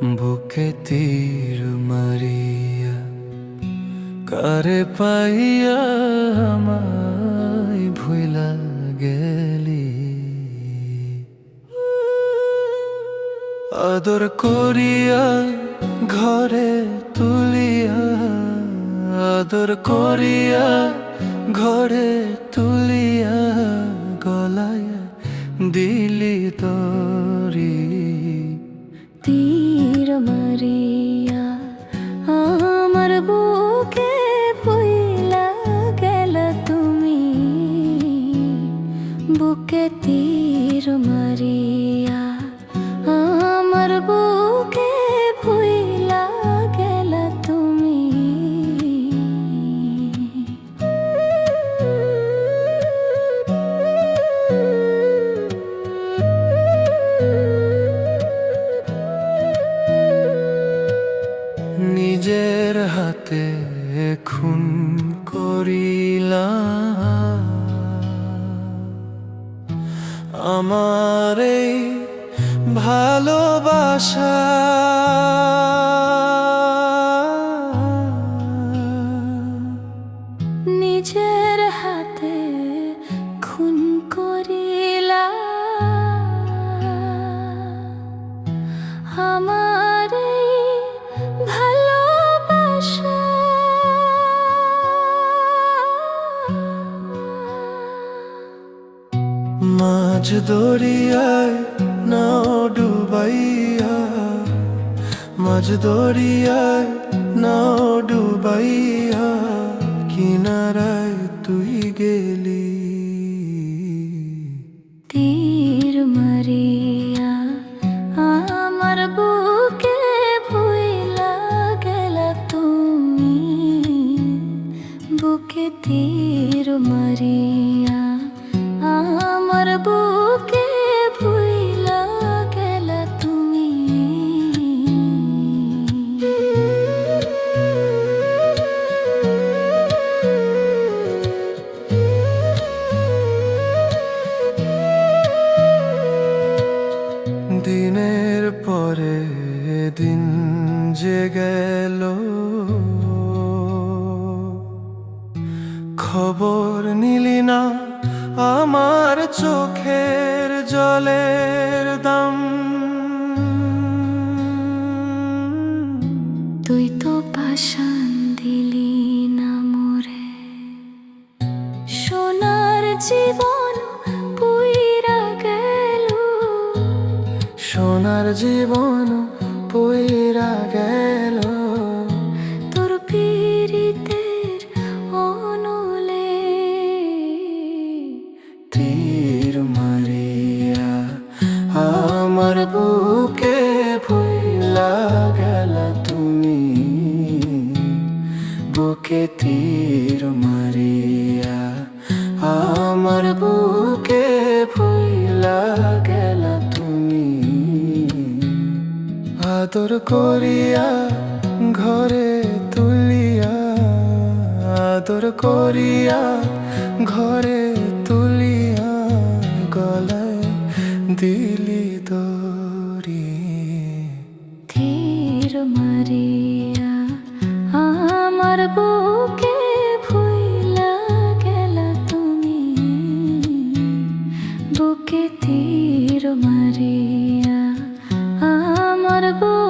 বুকে তীর মারিয়া কারে পাইয়া আমায় ভুইলা গেলি আদর করিয়া ঘরে তুলিয়া আদর করিয়া ঘরে তুলিয়া বুকে তীর মারিয়া আমার বুকে ভুইলা গেল তুমি। নিজের হাতে খুন করিলা আমার ভালোবাসা। নিজের হাতে খুন করিলা আমার মাঝ দরিয়ায় নাও ডুবাইয়া, মাঝ দরিয়ায় নাও ডুবাইয়া, কিনারায় তুই গেলি। তীর মারিয়া আমার বুকে ভুইলা গেল তুমি। বুকে তীর মারিয়া আমার বুকে পরে দিন যে গেল। খবর নিলি না আমার চোখের জলের দাম। তুই তো পাশান দিলি না মোরে। সোনার জীবন সোনার জীবন পইরা গেল। তোর পীড়িতের অনুলে তীর মারিয়া আমার বুকে ভুইলা গেল তুমি। বুকে তীর মারিয়া আমার বুকে আতর করিয়া ঘরে তুলিয়া, আদর করিয়া ঘরে তুলিয়া গলায় দিলি দরি ধীর মারিয়া আমার বুকে ভুইলা গেলা তুমি। বুকে ধীর মারিয়া আমার বুকে